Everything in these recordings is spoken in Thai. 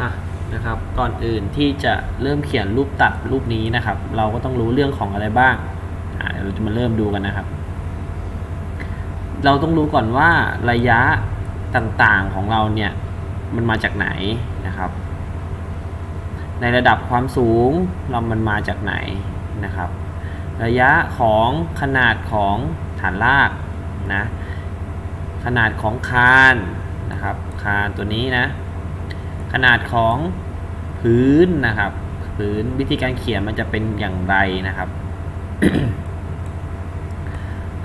อะนะครับ ก่อนอื่นที่จะเริ่มเขียนรูปตัดรูปนี้นะครับ เราก็ต้องรู้เรื่องของอะไรบ้างอะเดี๋ยวเราจะมาเริ่มดูกันนะครับ เราต้องรู้ก่อนว่าระยะต่างๆของเราเนี่ยมันมาจากไหนนะครับ ในระดับความสูงเรามันมาจากไหนนะครับ ระยะของขนาดของฐานรากนะขนาดของคานนะครับ คานตัวนี้นะ ขนาดของพื้นนะครับ พื้นวิธีการเขียนมันจะเป็นอย่างไรนะครับ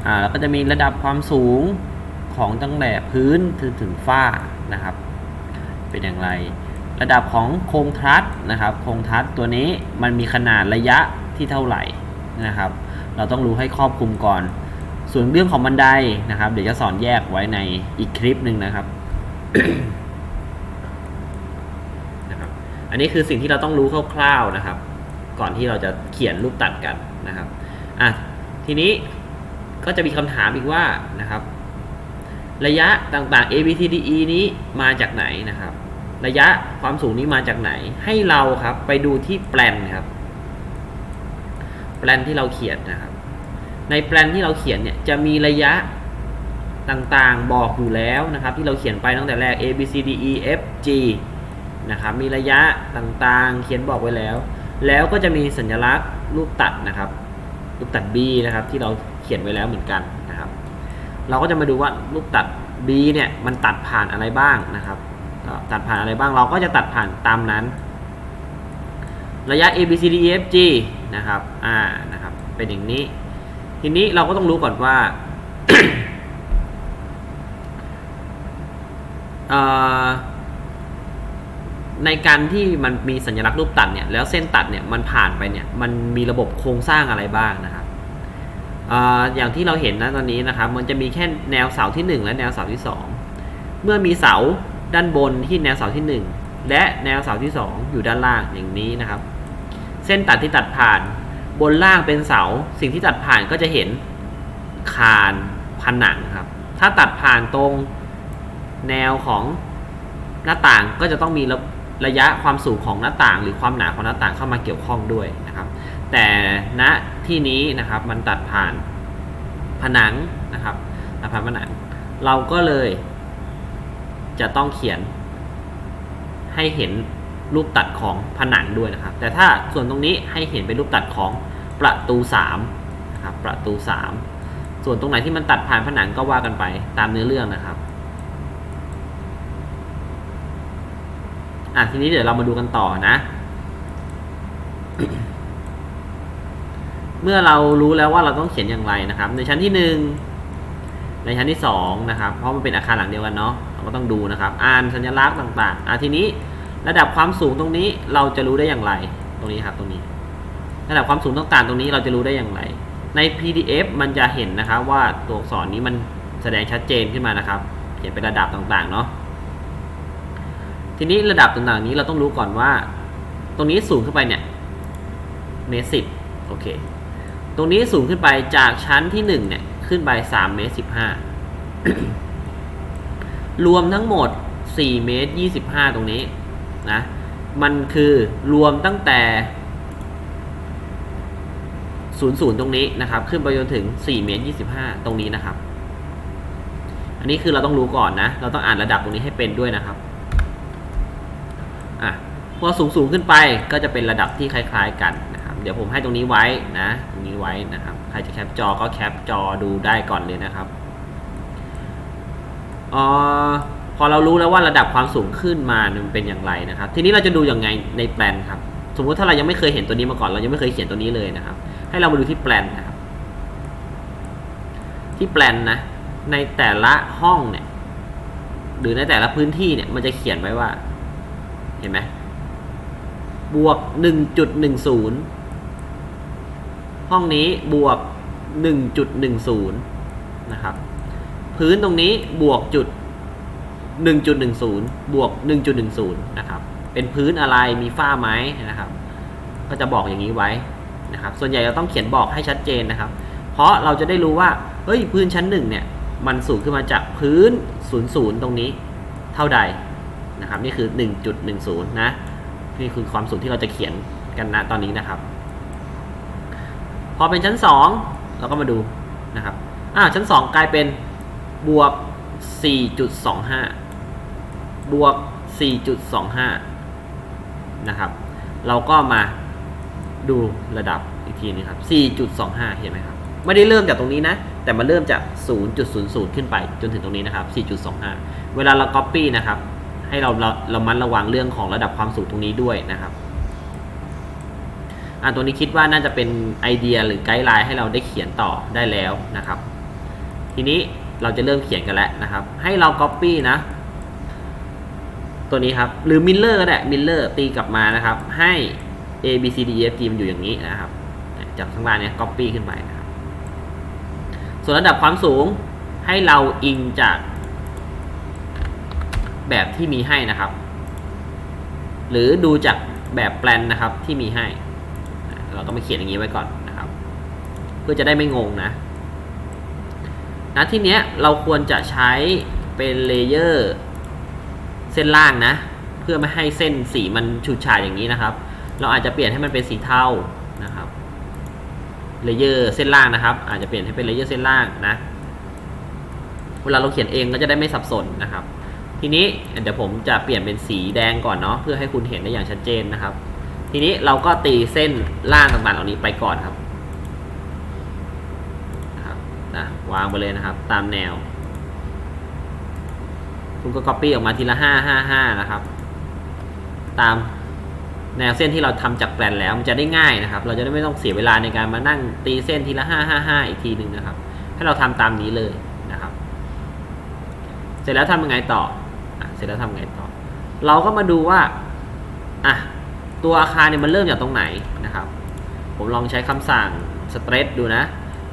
อ่าแล้วก็จะมีระดับความสูงของตั้งแต่พื้นถึงถึงฝ้านะครับ เป็นอย่างไร ระดับของโครงทัดนะครับโครงทัดตัวนี้มันมีขนาดระยะที่เท่าไหร่นะครับ เราต้องรู้ให้ครอบคลุมก่อน ส่วนเรื่องของบันไดนะครับ เดี๋ยวจะสอนแยกไว้ในอีกคลิปหนึ่งนะครับนะครับ อันนี้คือสิ่งที่เราต้องรู้คร่าวๆนะครับ ก่อนที่เราจะเขียนรูปตัดกันนะครับอะทีนี้ก็จะมีคำถามอีกว่านะครับ ระยะต่างๆ A B C D E นี้มาจากไหนนะครับ ระยะความสูงนี้มาจากไหน ให้เราครับไปดูที่แปลนครับ แปลนที่เราเขียนนะครับ ในแปลนที่เราเขียนเนี่ยจะมีระยะต่างๆบอกอยู่แล้วนะครับ ที่เราเขียนไปตั้งแต่แรก A B C D E F G นะครับมีระยะต่างๆ เขียนบอกไว้แล้ว แล้วก็จะมีสัญลักษณ์รูปตัดนะครับ รูปตัด B นะครับที่เราเขียนไว้แล้วเหมือนกันนะครับ เราก็จะมาดูว่ารูปตัด B เนี่ยมันตัดผ่านอะไรบ้างนะครับตัดผ่านอะไรบ้างเราก็จะตัดผ่านตามนั้น ระยะ A B C D E F G นะครับอ่านะครับเป็นอย่างนี้ ทีนี้เราก็ต้องรู้ก่อนว่าเอ่อ ในการที่มันมีสัญลักษณ์รูปตัดเนี่ยแล้วเส้นตัดเนี่ยมันผ่านไปเนี่ยมันมีระบบโครงสร้างอะไรบ้างนะครับอออย่างที่เราเห็นนะตอนนี้นะครับ มันจะมีแค่แนวเสาที่ 1 และแนวเสาที่ 2 เมื่อมีเสาด้านบนที่แนวเสาที่ 1 และแนวเสาที่ 2 อยู่ด้านล่างอย่างนี้นะครับ เส้นตัดที่ตัดผ่านบนล่างเป็นเสาสิ่งที่ตัดผ่านก็จะเห็นคานผนังครับ ถ้าตัดผ่านตรงแนวของหน้าต่างก็จะต้องมี ระยะความสูงของหน้าต่าง หรือความหนาของหน้าต่างเข้ามาเกี่ยวข้องด้วยนะครับ แต่ณที่นี้นะครับมันตัดผ่านผนังนะครับตัดผ่านผนัง เราก็เลยจะต้องเขียนให้เห็นรูปตัดของผนังด้วยนะครับ แต่ถ้าส่วนตรงนี้ให้เห็นเป็นรูปตัดของประตู3นะครับประตู 3 ส่วนตรงไหนที่มันตัดผ่านผนังก็ว่ากันไปตามเนื้อเรื่องนะครับ อะทีนี้เดี๋ยวเรามาดูกันต่อนะ เมื่อเรารู้แล้วว่าเราต้องเขียนอย่างไรนะครับ ในชั้นที่1ในชั้นที่2นะครับ เพราะมันเป็นอาคารหลังเดียวกันเนาะเราก็ต้องดูนะครับ อ่านสัญลักษณ์ต่างๆอะทีนี้ระดับความสูงตรงนี้เราจะรู้ได้อย่างไร ตรงนี้ครับตรงนี้ ระดับความสูงต่างๆ ตรงนี้เราจะรู้ได้อย่างไร ใน PDF มันจะเห็นนะครับว่าตัวอักษรนี้มันแสดงชัดเจนขึ้นมานะครับ เขียนเป็นระดับต่างๆเนาะ ทีนี้ระดับต่างๆนี้เราต้องรู้ก่อนว่า ตรงนี้สูงขึ้นไปเนี่ยเมตรสิบโอเค ตรงนี้สูงขึ้นไปจากชั้นที่หนึ่งเนี่ยขึ้นไปสามเมตรสิบห้ารวมทั้งหมดสี่เมตรยี่สิบห้าตรงนี้นะ มันคือรวมตั้งแต่ศูนย์ศูนย์ตรงนี้นะครับ ขึ้นไปจนถึงสี่เมตรยี่สิบห้าตรงนี้นะครับ อันนี้คือเราต้องรู้ก่อนนะ เราต้องอ่านระดับตรงนี้ให้เป็นด้วยนะครับ อะพอสูงสูงขึ้นไปก็จะเป็นระดับที่คล้าย ๆกันนะครับ เดี๋ยวผมให้ตรงนี้ไว้นะ ตรงนี้ไว้นะครับ ใครจะแคปจอก็แคปจอดูได้ก่อนเลยนะครับออพอเรารู้แล้วว่าระดับความสูงขึ้นมามันเป็นอย่างไรนะครับ ทีนี้เราจะดูอย่างไงในแปลนครับ สมมุติถ้าเรายังไม่เคยเห็นตัวนี้มาก่อน เรายังไม่เคยเขียนตัวนี้เลยนะครับ ให้เรามาดูที่แปลนนะครับ ที่แปลนนะ ในแต่ละห้องเนี่ย หรือในแต่ละพื้นที่เนี่ย มันจะเขียนไว้ว่า เห็นไหมบวก 1.10 ห้องนี้บวก 1.10 นะครับ พื้นตรงนี้บวกจุด 1.10 บวก 1.10 นะครับ เป็นพื้นอะไรมีฝ้าไหมนะครับ ก็จะบอกอย่างนี้ไว้นะครับ ส่วนใหญ่เราต้องเขียนบอกให้ชัดเจนนะครับ เพราะเราจะได้รู้ว่า เฮ้ย พื้นชั้นหนึ่งเนี่ย มันสูงขึ้นมาจากพื้น 00 ตรงนี้ เท่าใด นะครับนี่คือ 1.10 นะนี่คือความสูงที่เราจะเขียนกันนะตอนนี้นะครับ พอเป็นชั้น 2 เราก็มาดูนะครับอ่าชั้น 2 กลายเป็นบวก 4.25 บวก 4.25 นะครับ เราก็มาดูระดับอีกทีนึงครับ 4.25 เห็นไหมครับ ไม่ได้เริ่มจากตรงนี้นะ แต่มาเริ่มจาก 0.00 ขึ้นไปจนถึงตรงนี้นะครับ 4.25 เวลาเรา copy นะครับ ให้เราเราเรามันระวังเรื่องของระดับความสูงตรงนี้ด้วยนะครับอ่าตัวนี้คิดว่าน่าจะเป็นไอเดียหรือไกด์ไลน์ให้เราได้เขียนต่อได้แล้วนะครับ ทีนี้เราจะเริ่มเขียนกันแล้วนะครับ ให้เรา copy นะ ตัวนี้ครับ หรือ Miller ก็ได้ Miller ตีกลับมานะครับ ให้ A B C D E F G มันอยู่อย่างนี้นะครับ จากข้างล่างเนี้ย copy ขึ้นไปนะครับ ส่วนระดับความสูงให้เราอิงจาก แบบที่มีให้นะครับ หรือดูจากแบบแปลนนะครับที่มีให้ เราก็มาเขียนอย่างนี้ไว้ก่อนนะครับ เพื่อจะได้ไม่งงนะนะที่เนี้ยเราควรจะใช้เป็นเลเยอร์เส้นล่างนะ เพื่อไม่ให้เส้นสีมันฉูดฉาดอย่างนี้นะครับ เราอาจจะเปลี่ยนให้มันเป็นสีเทานะครับเลเยอร์เส้นล่างนะครับ อาจจะเปลี่ยนให้เป็นเลเยอร์เส้นล่างนะ เวลาเราเขียนเองก็จะได้ไม่สับสนนะครับ ทีนี้เดี๋ยวผมจะเปลี่ยนเป็นสีแดงก่อนเนาะเพื่อให้คุณเห็นได้อย่างชัดเจนนะครับ ทีนี้เราก็ตีเส้นล่างต่างๆเหล่านี้ไปก่อนครับนะครับนะวางไปเลยนะครับ ตามแนว คุณก็ copy ออกมาทีละห้าห้าห้านะครับ ตามแนวเส้นที่เราทำจากแปลนแล้วมันจะได้ง่ายนะครับ เราจะได้ไม่ต้องเสียเวลาในการมานั่งตีเส้นทีละห้าห้าห้าอีกทีหนึ่งนะครับ ให้เราทำตามนี้เลยนะครับ เสร็จแล้วทำยังไงต่อ เสร็จแล้วทำยังไงต่อ เราก็มาดูว่าอะตัวอาคารเนี่ยมันเริ่มจากตรงไหนนะครับ ผมลองใช้คำสั่ง stress ดูนะ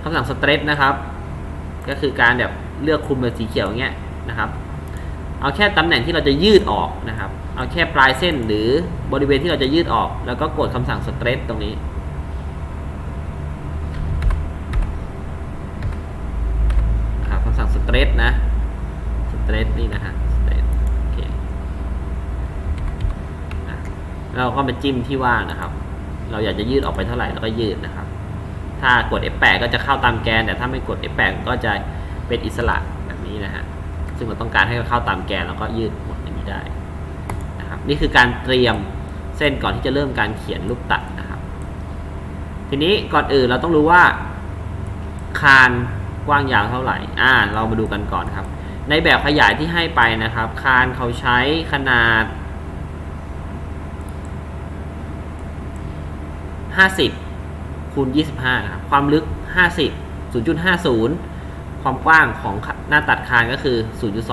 คำสั่ง stress นะครับ ก็คือการแบบเลือกคุมเป็นสีเขียวอย่างเงี้ยนะครับ เอาแค่ตำแหน่งที่เราจะยืดออกนะครับ เอาแค่ปลายเส้นหรือบริเวณที่เราจะยืดออก แล้วก็กดคำสั่ง stress ตรงนี้คำสั่ง stress นะ stress นี่นะฮะ stress โอเคอะ เราก็มาจิ้มที่ว่างนะครับ เราอยากจะยืดออกไปเท่าไหร่เราก็ยืดนะครับ ถ้ากด F8 ก็จะเข้าตามแกน แต่ถ้าไม่กด F8 ก็จะเป็นอิสระแบบนี้นะฮะซึ่งเราต้องการให้เข้าตามแกนเราก็ยืดหมดอย่างนี้ได้นะครับนี่คือการเตรียมเส้นก่อนที่จะเริ่มการเขียนรูปตัดนะครับ ทีนี้ก่อนอื่นเราต้องรู้ว่า คานกว้างยาวเท่าไหร่ อ่า เรามาดูกันก่อนครับ ในแบบขยายที่ให้ไปนะครับ คานเขาใช้ขนาด 50คูณ25นะครับความลึก 50 0.50 ความกว้างของหน้าตัดคานก็คือ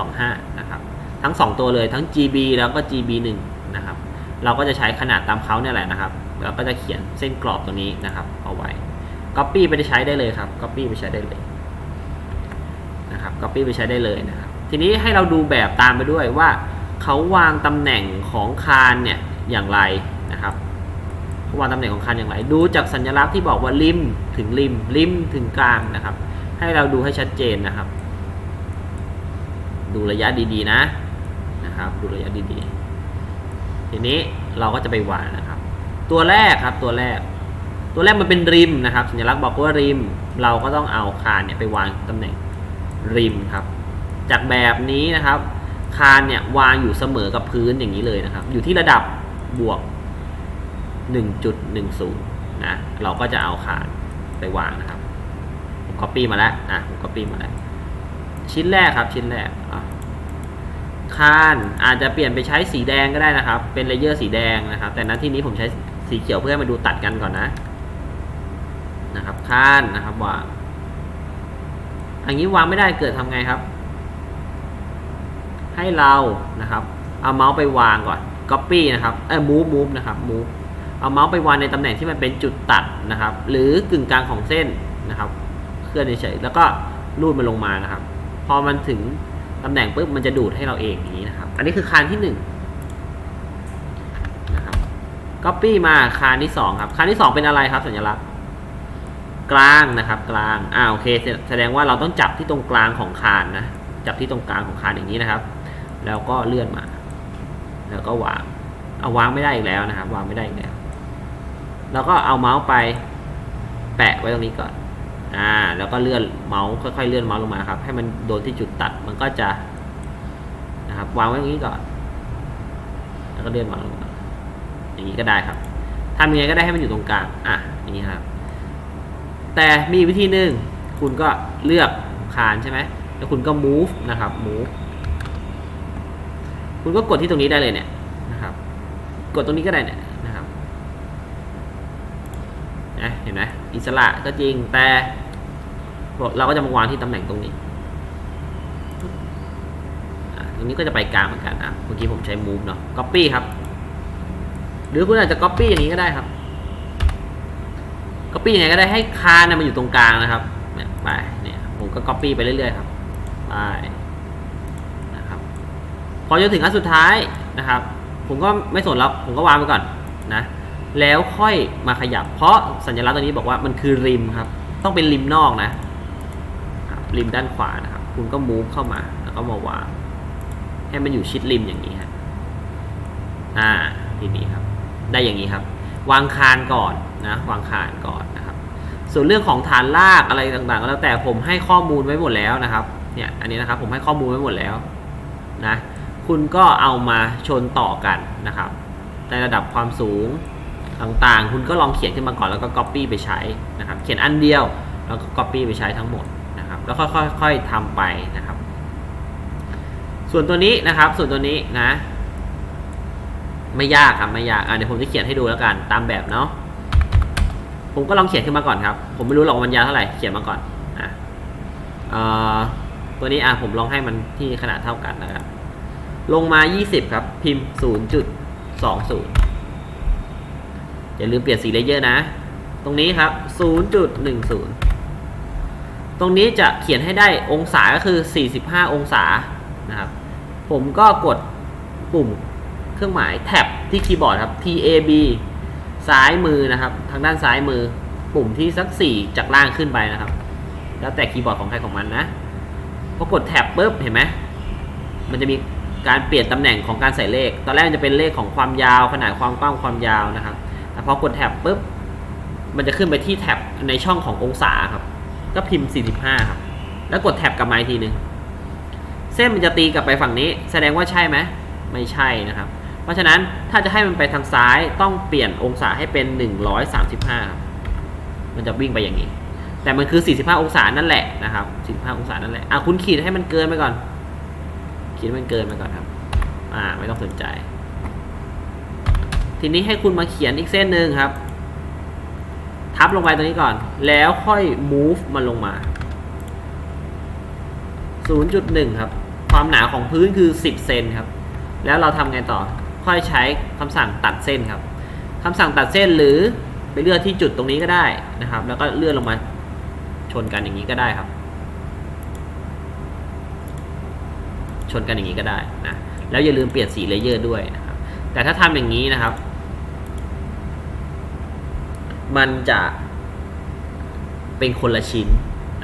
0.25 นะครับ ทั้ง 2 ตัวเลยทั้ง GB แล้วก็ GB1 นะครับ เราก็จะใช้ขนาดตามเขาเนี่ยแหละนะครับแล้วก็จะเขียนเส้นกรอบตัวนี้นะครับ เอาไว้ Copy ไปใช้ได้เลยครับ Copy ไปใช้ได้เลยนะครับ Copy ไปใช้ได้เลยนะครับ ทีนี้ให้เราดูแบบตามไปด้วยว่าเขาวางตำแหน่งของคานเนี่ยอย่างไรนะครับ วางตำแหน่งของคานอย่างไร ดูจากสัญลักษณ์ที่บอกว่าริมถึงริมริมถึงกลางนะครับ ให้เราดูให้ชัดเจนนะครับ ดูระยะดีๆนะนะครับ ดูระยะดีๆ ทีนี้เราก็จะไปวางนะครับ ตัวแรกครับตัวแรก ตัวแรกมันเป็นริมนะครับ สัญลักษณ์บอกว่าริม เราก็ต้องเอาคานเนี่ยไปวางตำแหน่งริมครับ จากแบบนี้นะครับ คานเนี่ยวางอยู่เสมอกับพื้นอย่างนี้เลยนะครับ อยู่ที่ระดับบวก 1.10 นะ เราก็จะเอาคานไปวางนะครับ ผม copy มาแล้วอะผม copy มาแล้ว ชิ้นแรกครับชิ้นแรกอะคานอาจจะเปลี่ยนไปใช้สีแดงก็ได้นะครับ เป็นเลเยอร์สีแดงนะครับ แต่ณที่นี้ผมใช้สีเขียวเพื่อให้มาดูตัดกันก่อนนะ นะครับคานนะครับวางอันนี้วางไม่ได้เกิดทำไงครับ ให้เรานะครับ เอาเมาส์ไปวางก่อน copy นะครับเออ move move นะครับ move เอาเมาส์ไปวางในตำแหน่งที่มันเป็นจุดตัดนะครับ หรือกึ่งกลางของเส้นนะครับ เคลื่อนเฉยๆแล้วก็รูดมันลงมานะครับ พอมันถึงตำแหน่งปุ๊บมันจะดูดให้เราเองอย่างนี้นะครับ อันนี้คือคานที่หนึ่งนะครับ copy มาคานที่สองครับคานที่สองเป็นอะไรครับ สัญลักษณ์ กลางนะครับ กลางอ่าโอเคแสดงว่าเราต้องจับที่ตรงกลางของคานนะจับที่ตรงกลางของคานอย่างนี้นะครับ แล้วก็เลื่อนมา แล้วก็วางเอาวางไม่ได้อีกแล้วนะครับ วางไม่ได้อีกแล้ว แล้วก็เอาเมาส์ไป แปะไว้ตรงนี้ก่อน อ่า แล้วก็เลื่อนเมาส์ค่อยๆเลื่อนเมาส์ลงมาครับ ให้มันโดนที่จุดตัดมันก็จะนะครับวางไว้ตรงนี้ก่อน แล้วก็เลื่อนเมาส์ลงมาอย่างนี้ก็ได้ครับทำยังไงก็ได้ให้มันอยู่ตรงกลางอะอย่างนี้ครับ แต่มีวิธีหนึ่งคุณก็เลือกคานใช่ไหมแล้วคุณก็ move นะครับ move คุณก็กดที่ตรงนี้ได้เลยเนี่ยนะครับ กดตรงนี้ก็ได้เนี่ย นะเห็นไหมอิสระก็จริงแต่เราก็จะมาวางที่ตำแหน่งตรงนี้ตรงนี้ก็จะไปกลางเหมือนกันอะเมื่อกี้ผมใช้ move เนาะ copy ครับ หรือคุณอาจจะ copy อย่างนี้ก็ได้ครับ copy ยังไงก็ได้ให้คานะมันอยู่ตรงกลางนะครับเนี่ยไปเนี่ยผมก็ copy ไปเรื่อยๆครับไปนะครับพอจนถึงอันสุดท้ายนะครับ ผมก็ไม่สนแล้วผมก็วางไปก่อนนะ แล้วค่อยมาขยับ เพราะสัญลักษณ์ตัวนี้บอกว่ามันคือริมครับ ต้องเป็นริมนอกนะริมด้านขวานะครับ คุณก็ move เข้ามาแล้วก็มาวางให้มันอยู่ชิดริมอย่างนี้ครับอ่าทีนี้ครับ ได้อย่างนี้ครับ วางคานก่อนนะ วางคานก่อนนะครับ ส่วนเรื่องของฐานลากอะไรต่างๆก็แล้วแต่ผมให้ข้อมูลไว้หมดแล้วนะครับ เนี่ยอันนี้นะครับผมให้ข้อมูลไว้หมดแล้วนะ คุณก็เอามาชนต่อกันนะครับในระดับความสูง ต่างๆ คุณก็ลองเขียนขึ้นมาก่อนแล้วก็ Copy ไปใช้นะครับ เขียนอันเดียวแล้วก็ Copy ไปใช้ทั้งหมดนะครับ แล้วค่อยๆๆทำไปนะครับ ส่วนตัวนี้นะครับ ส่วนตัวนี้นะ ไม่ยากครับไม่ยากอะเดี๋ยวผมจะเขียนให้ดูแล้วกันตามแบบเนาะผมก็ลองเขียนขึ้นมาก่อนครับ ผมไม่รู้หรอกมันยาวเท่าไหร่เขียนมาก่อนอะเอ่อตัวนี้อะผมลองให้มันที่ขนาดเท่ากันนะครับ ลงมา 20 ครับ พิมพ์ 0.20 อย่าลืมเปลี่ยนสีเลเยอร์นะ ตรงนี้ครับ 0.10 ตรงนี้จะเขียนให้ได้องศาก็คือ 45 องศานะครับ ผมก็กดปุ่มเครื่องหมายแท็บที่คีย์บอร์ดครับ tab ซ้ายมือนะครับ ทางด้านซ้ายมือปุ่มที่สัก 4 จากล่างขึ้นไปนะครับ แล้วแต่คีย์บอร์ดของใครของมันนะพอกดแท็บปุ๊บเห็นไหมมันจะมีการเปลี่ยนตำแหน่งของการใส่เลข ตอนแรกจะเป็นเลขของความยาว ขนาดความกว้างความยาวนะครับ พอกดแท็บปุ๊บ มันจะขึ้นไปที่แท็บในช่องขององศาครับ ก็พิมพ์ 45 ครับ แล้วกดแท็บกลับมาอีกทีนึง เส้นมันจะตีกลับไปฝั่งนี้ แสดงว่าใช่ไหม ไม่ใช่นะครับ เพราะฉะนั้นถ้าจะให้มันไปทางซ้ายต้องเปลี่ยนองศาให้เป็น 135ครับมันจะวิ่งไปอย่างนี้ แต่มันคือ 45 องศานั่นแหละนะครับ 45 องศานั่นแหละ อะคุณขีดให้มันเกินไปก่อน ขีดมันเกินไปก่อนครับ อ่า ไม่ต้องสนใจ ทีนี้ให้คุณมาเขียนอีกเส้นหนึ่งครับ ทับลงไปตรงนี้ก่อน แล้วค่อย move มันลงมา 0.1 ครับ ความหนาของพื้นคือ 10 เซนครับ แล้วเราทำไงต่อ ค่อยใช้คำสั่งตัดเส้นครับคำสั่งตัดเส้นหรือไปเลื่อนที่จุดตรงนี้ก็ได้นะครับ แล้วก็เลื่อนลงมาชนกันอย่างนี้ก็ได้ครับ ชนกันอย่างนี้ก็ได้นะแล้วอย่าลืมเปลี่ยนสีเลเยอร์ด้วยนะครับแต่ถ้าทำอย่างนี้นะครับ มันจะเป็นคนละชิ้น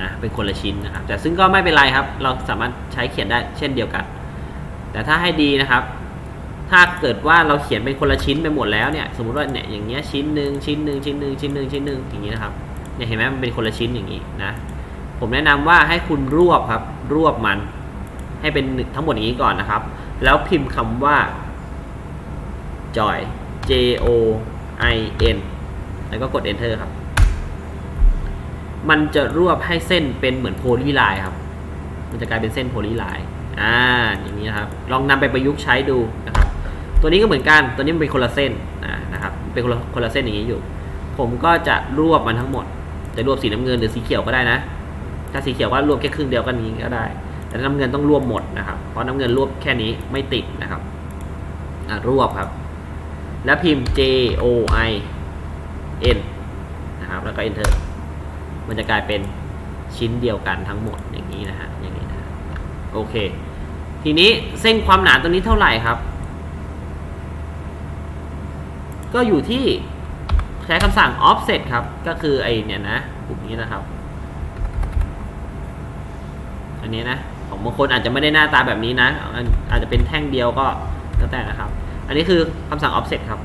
นะเป็นคนละชิ้นนะครับ แต่ซึ่งก็ไม่เป็นไรครับ เราสามารถใช้เขียนได้เช่นเดียวกัน แต่ถ้าให้ดีนะครับ ถ้าเกิดว่าเราเขียนเป็นคนละชิ้นไปหมดแล้วเนี่ย สมมติว่าเนี่ยอย่างเงี้ยชิ้นหนึ่งชิ้นหนึ่งชิ้นหนึ่งชิ้นหนึ่งชิ้นหนึ่งอย่างนี้นะครับเนี่ยเห็นไหมมันเป็นคนละชิ้นอย่างนี้นะ ผมแนะนำว่าให้คุณรวบครับ รวบมัน ให้เป็นทั้งหมดอย่างนี้ก่อนนะครับ แล้วพิมพ์คำว่า joy j o i n แล้วก็กด enter ครับ มันจะรวบให้เส้นเป็นเหมือนโพลีไลน์ครับ มันจะกลายเป็นเส้นโพลีไลน์อ่าอย่างนี้นะครับ ลองนำไปประยุกต์ใช้ดูนะครับ ตัวนี้ก็เหมือนกัน ตัวนี้มันเป็นคนละเส้นนะนะครับ เป็นคนละคนละเส้นอย่างนี้อยู่ ผมก็จะรวบมันทั้งหมด จะรวบสีน้ำเงินหรือสีเขียวก็ได้นะ ถ้าสีเขียวก็รวบแค่ครึ่งเดียวก็นี้ก็ได้ แต่น้ำเงินต้องรวบหมดนะครับ เพราะน้ำเงินรวบแค่นี้ไม่ติดนะครับอ่ารวบครับ แล้วพิมพ์ J O I N นะครับ แล้วก็ enter มันจะกลายเป็นชิ้นเดียวกันทั้งหมดอย่างนี้นะฮะ อย่างนี้นะโอเค ทีนี้เส้นความหนาตัวนี้เท่าไหร่ครับ ก็อยู่ที่ใช้คำสั่ง offset ครับ ก็คือไอเนี่ยนะปุ่มนี้นะครับ อันนี้นะ ของบางคนอาจจะไม่ได้หน้าตาแบบนี้นะ อาจจะเป็นแท่งเดียวก็แล้วแต่นะครับ อันนี้คือคำสั่ง offset ครับ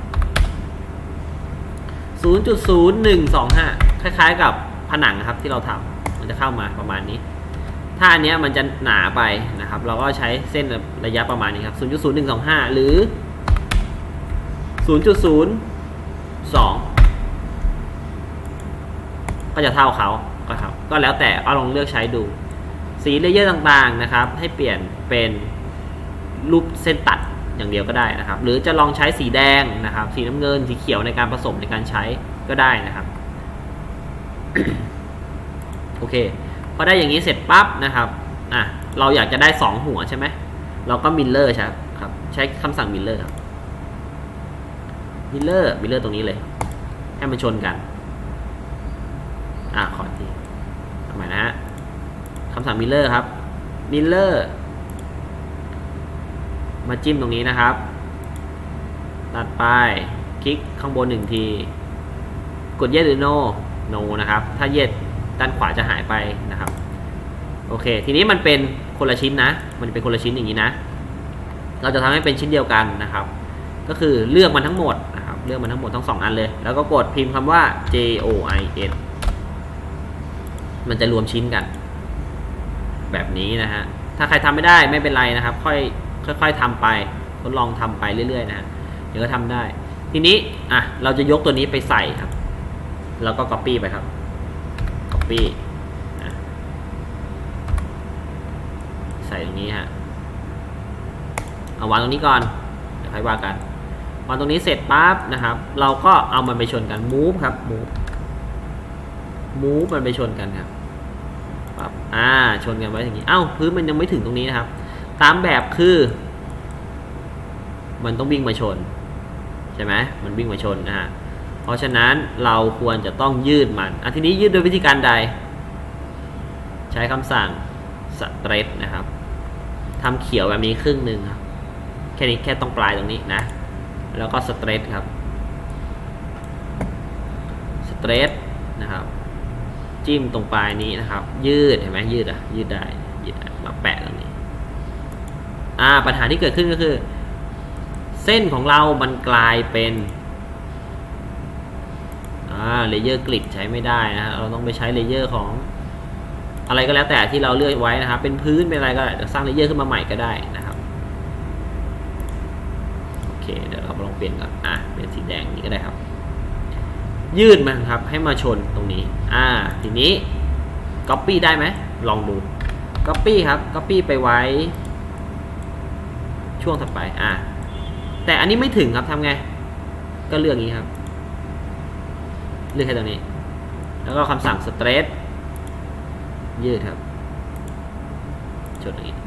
0.0125 คล้ายๆกับผนังครับที่เราทำมันจะเข้ามาประมาณนี้ ถ้าอันเนี้ยมันจะหนาไปนะครับ เราก็ใช้เส้นระยะประมาณนี้ครับ 0.0125 หรือ 0.02 ก็จะเท่าเขาก็ครับ ก็แล้วแต่ก็ลองเลือกใช้ดู สีเลเยอร์ต่างๆนะครับ ให้เปลี่ยนเป็นรูปเส้นตัด อย่างเดียวก็ได้นะครับ หรือจะลองใช้สีแดงนะครับ สีน้ำเงินสีเขียวในการผสมในการใช้ก็ได้นะครับโอเคพอได้อย่างนี้เสร็จปั๊บนะครับอะเราอยากจะได้สองหัวใช่ไหมเราก็มิลเลอร์ใช่ครับใช้คำสั่งมิลเลอร์ครับมิลเลอร์มิลเลอร์ตรงนี้เลย ให้มันชนกันอะขออีกทีทำไมนะฮะคำสั่งมิลเลอร์ครับมิลเลอร์ มาจิ้มตรงนี้นะครับ ตัดไป คลิกข้างบนหนึ่งที กด yes หรือ no no นะครับ ถ้า yes ด้านขวาจะหายไปนะครับ โอเค ทีนี้มันเป็นคนละชิ้นนะ มันเป็นคนละชิ้นอย่างนี้นะ เราจะทำให้เป็นชิ้นเดียวกันนะครับ ก็คือเลือกมันทั้งหมดนะครับ เลือกมันทั้งหมดทั้งสองอันเลย แล้วก็กดพิมพ์คำว่า J O I N มันจะรวมชิ้นกัน แบบนี้นะฮะ ถ้าใครทำไม่ได้ไม่เป็นไรนะครับ ค่อย ค่อยๆทำไปทดลองทำไปเรื่อยๆนะฮะเดี๋ยวก็ทำได้ ทีนี้อะเราจะยกตัวนี้ไปใส่ครับ แล้วก็ copy ไปครับ copy นะใส่ตรงนี้ฮะเอาวางตรงนี้ก่อนเดี๋ยวค่อยว่ากันวางตรงนี้เสร็จปั๊บนะครับ เราก็เอามันไปชนกัน move ครับ move move มันไปชนกันครับปั๊บอ่าชนกันไว้อย่างนี้เอ้าพื้นมันยังไม่ถึงตรงนี้นะครับ ตามแบบคือ มันต้องวิ่งมาชน ใช่ไหมมันวิ่งมาชนนะฮะเพราะฉะนั้นเราควรจะต้องยืดมันอันทีนี้ยืดโดยวิธีการใด ใช้คำสั่ง stretch นะครับทำเขียวแบบนี้ครึ่งหนึ่งครับแค่นี้แค่ตรงปลายตรงนี้นะ แล้วก็ stretch ครับ stretch นะครับจิ้มตรงปลายนี้นะครับ ยืดเห็นไหมยืดอะยืดได้ยืดมาแปะ อ่าปัญหาที่เกิดขึ้นก็คือ เส้นของเรามันกลายเป็นอ่าเลเยอร์กริดใช้ไม่ได้นะฮะเราต้องไปใช้เลเยอร์ของอะไรก็แล้วแต่ที่เราเลือกไว้นะครับ เป็นพื้นเป็นอะไรก็ได้สร้างเลเยอร์ขึ้นมาใหม่ก็ได้นะครับโอเคเดี๋ยวเราลองเปลี่ยนก่อนอะเป็นสีแดงนี้ก็ได้ครับ ยืดมันครับให้มาชนตรงนี้ อ่า ทีนี้ Copy ได้ไหมลองดู Copy ครับ Copy ไปไว้ ช่วงถัดไปอ่าแต่อันนี้ไม่ถึงครับทำไง ก็เลือกอย่างนี้ครับ เลือกแค่ตรงนี้ แล้วก็คำสั่ง stretch ยืดครับชนอย่างนี้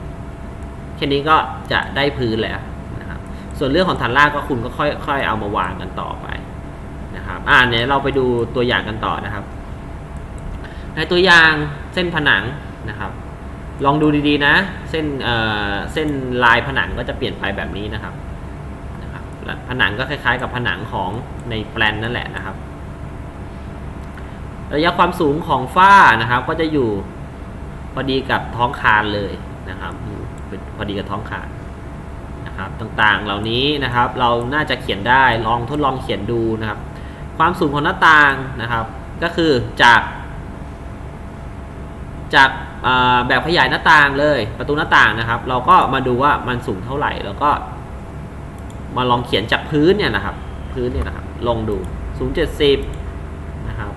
แค่นี้ก็จะได้พื้นแล้วนะครับ ส่วนเรื่องของฐานรากก็คุณก็ค่อยๆเอามาวางกันต่อไปนะครับอ่าเนี่ยเราไปดูตัวอย่างกันต่อนะครับ ในตัวอย่างเส้นผนังนะครับ ลองดูดีๆนะ เส้นเอ่อเส้นลายผนังก็จะเปลี่ยนไปแบบนี้นะครับนะครับ ผนังก็คล้ายๆ กับผนังของในแปลนนั่นแหละนะครับ ระยะความสูงของฝ้านะครับ ก็จะอยู่พอดีกับท้องคานเลยนะครับเป็นพอดีกับท้องคานนะครับ ต่างๆเหล่านี้นะครับ เราน่าจะเขียนได้ลองทดลองเขียนดูนะครับ ความสูงของหน้าต่างนะครับ ก็คือจากจาก แบบขยายหน้าต่างเลย ประตูหน้าต่างนะครับ เราก็มาดูว่ามันสูงเท่าไหร่ แล้วก็ มาลองเขียนจากพื้นเนี่ยนะครับ พื้นเนี่ยนะครับ ลองดูสูง70นะครับ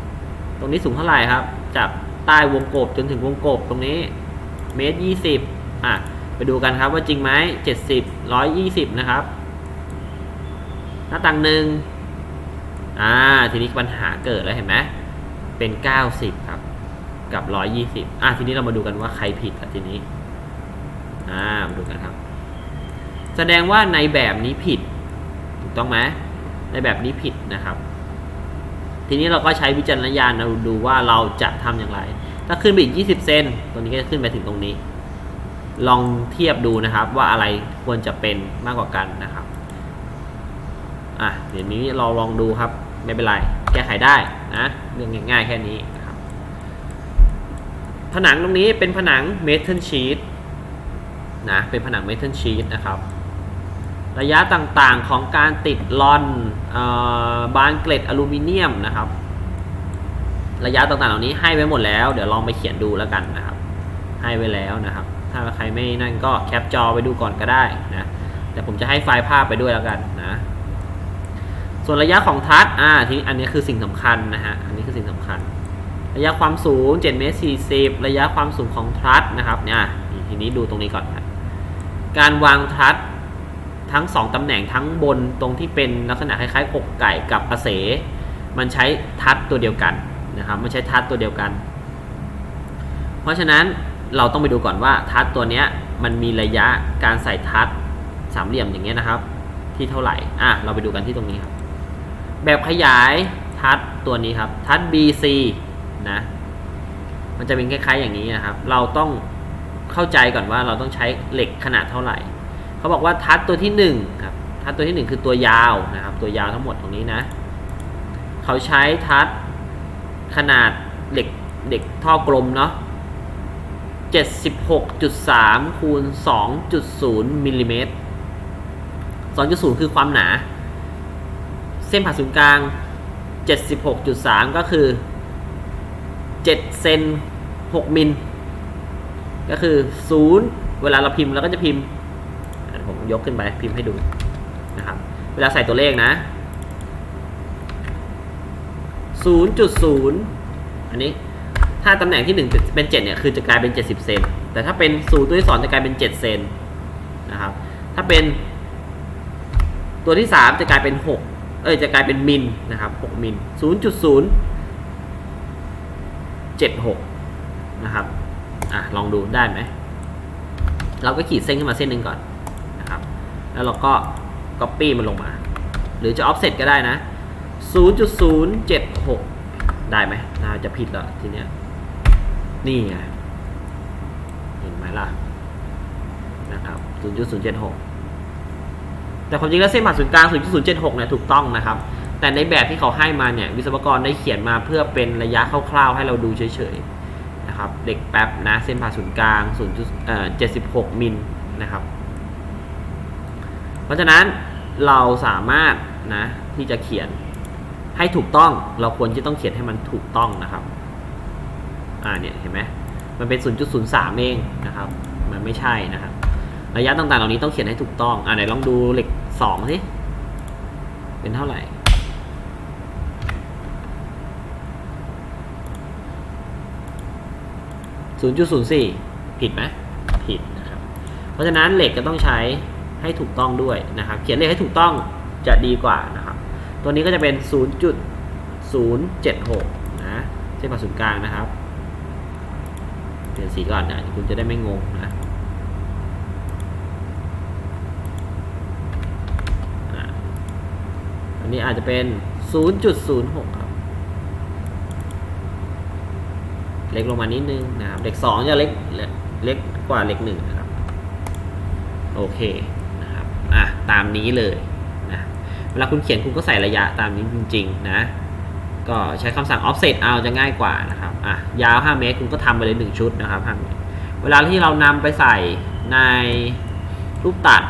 ตรงนี้สูงเท่าไหร่ครับ จากใต้วงกบจนถึงวงกบตรงนี้เมตรยี่สิบอะไปดูกันครับว่าจริงไหมเจ็ดสิบร้อยยี่สิบนะครับ หน้าต่างหนึ่งอ่าทีนี้ปัญหาเกิดแล้วเห็นไหมเป็นเก้าสิบครับ กับร้อยยี่สิบอะทีนี้เรามาดูกันว่าใครผิดครับทีนี้ อ่ามาดูกันครับ แสดงว่าในแบบนี้ผิด ถูกต้องไหมในแบบนี้ผิดนะครับ ทีนี้เราก็ใช้วิจารณญาณเราดูว่าเราจะทำอย่างไร ถ้าขึ้นไปอีก 20 เซนตัวนี้ก็จะขึ้นไปถึงตรงนี้ ลองเทียบดูนะครับ ว่าอะไรควรจะเป็นมากกว่ากันนะครับอะเดี๋ยวนี้เราลองดูครับ ไม่เป็นไร แก้ไขได้นะเรื่องง่ายๆแค่นี้ ผนังตรงนี้เป็นผนังเมทัลชีตนะเป็นผนังเมทัลชีตนะครับ ระยะต่างๆของการติดลอนออบานเกล็ดอลูมิเนียมนะครับ ระยะต่างๆเหล่านี้ให้ไว้หมดแล้ว เดี๋ยวลองไปเขียนดูแล้วกันนะครับ ให้ไว้แล้วนะครับ ถ้าใครไม่นั่นก็แคปจอไปดูก่อนก็ได้นะแต่ผมจะให้ไฟล์ภาพไปด้วยแล้วกันนะส่วนระยะของทัชอ่าทีนี้อันนี้คือสิ่งสำคัญนะฮะอันนี้คือสิ่งสำคัญ ระยะความสูง7เมตร40 ระยะความสูงของทัชนะครับเนี่ยทีนี้ดูตรงนี้ก่อนครับการวางทัชทั้ง 2ตำแหน่งทั้งบนตรงที่เป็นลักษณะคล้ายๆอกไก่กับกระเส มันใช้ทัชตัวเดียวกันนะครับมันใช้ทัชตัวเดียวกัน เพราะฉะนั้นเราต้องไปดูก่อนว่าทัชตัวเนี้ยมันมีระยะการใส่ทัชสามเหลี่ยมอย่างเงี้ยนะครับ ที่เท่าไหร่อะเราไปดูกันที่ตรงนี้ครับ แบบขยายทัชตัวนี้ครับทัช BC นะ มันจะเป็นคล้ายๆอย่างนี้นะครับ เราต้องเข้าใจก่อนว่าเราต้องใช้เหล็กขนาดเท่าไหร่ เขาบอกว่าทัชตัวที่1ครับทัชตัวที่ 1 คือตัวยาวนะครับ ตัวยาวทั้งหมดตรงนี้นะ เขาใช้ทัชขนาดเหล็กเด็กท่อกลมเนาะ76.3คูณ2.0มิลลิเมตร2.0 คือความหนา เส้นผ่าศูนย์กลาง 76.3 ก็คือ 7เซน6มิลก็คือ 0 เวลาเราพิมพ์เราก็จะพิมพ์ ผมยกขึ้นไปพิมพ์ให้ดูนะครับ เวลาใส่ตัวเลขนะ 0.0 อันนี้ถ้าตำแหน่งที่ 1 เป็น 7 เนี่ย คือจะกลายเป็น 70 เซน แต่ถ้าเป็น0ตัวที่ 2 จะกลายเป็น 7 เซนนะครับ ถ้าเป็นตัวที่ 3 จะกลายเป็น 6 เอ้ย จะกลายเป็นมิลนะครับ 6 มิล 0.0 76 นะครับ อะ ลองดูได้ไหม เราก็ขีดเส้นขึ้นมาเส้นหนึ่งก่อนนะครับ แล้วเราก็ copy มันลงมา หรือจะ offset ก็ได้นะ 0.076 ได้ไหมน่าจะผิดแล้วทีเนี้ย นี่ไง เห็นไหมล่ะ นะครับ 0.076 แต่ความจริงแล้วเส้นผ่าศูนย์กลาง 0.076 เนี่ยถูกต้องนะครับ แต่ในแบบที่เขาให้มาเนี่ยวิศวกรได้เขียนมาเพื่อเป็นระยะคร่าวๆ ให้เราดูเฉยๆนะครับเด็กแป๊บนะเส้นผ่าศูนย์กลาง0.76 มิลนะครับ เพราะฉะนั้นเราสามารถนะที่จะเขียนให้ถูกต้องเราควรจะต้องเขียนให้มันถูกต้องนะครับอ่าเนี่ยเห็นไหมมันเป็น 0.03 เองนะครับ มันไม่ใช่นะครับ ระยะต่างๆ เหล่านี้ต้องเขียนให้ถูกต้อง อ่าไหนลองดูเหล็กสองสิเป็นเท่าไหร่ 0.04 ผิดไหมผิดนะครับ เพราะฉะนั้นเหล็กก็ต้องใช้ให้ถูกต้องด้วยนะครับ เขียนเลขให้ถูกต้องจะดีกว่านะครับ ตัวนี้ก็จะเป็น 0.076 นะเส้นผ่าศูนย์กลางนะครับ เปลี่ยนสีก่อนนะคุณจะได้ไม่งงนะอะอันนี้อาจจะเป็น 0.06 ครับ เล็กลงมานิดนึงนะครับเล็กสองจะเล็กเล็กกว่าเล็กหนึ่งนะครับโอเคนะครับอะตามนี้เลยนะเวลาคุณเขียนคุณก็ใส่ระยะตามนี้จริง ๆ นะ ก็ใช้คำสั่ง offset เอาจะง่ายกว่านะครับอะยาว 5 เมตรคุณก็ทำไปเลย 1 ชุดนะครับ5เมตรเวลาที่เรานำไปใส่ในรูปตัด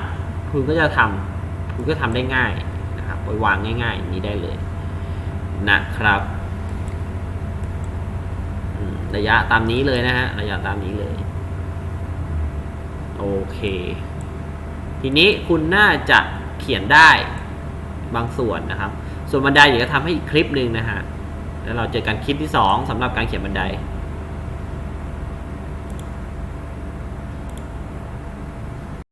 คุณก็จะทำคุณก็ทำได้ง่ายนะครับไปวางง่ายๆอย่างนี้ได้เลยนะครับ ระยะตามนี้เลยนะฮะระยะตามนี้เลย โอเค ทีนี้คุณน่าจะเขียนได้บางส่วนนะครับ ส่วนบันไดเดี๋ยวจะทำให้อีกคลิปหนึ่งนะฮะแล้วเราเจอกันคลิปที่ 2สำหรับการเขียนบันได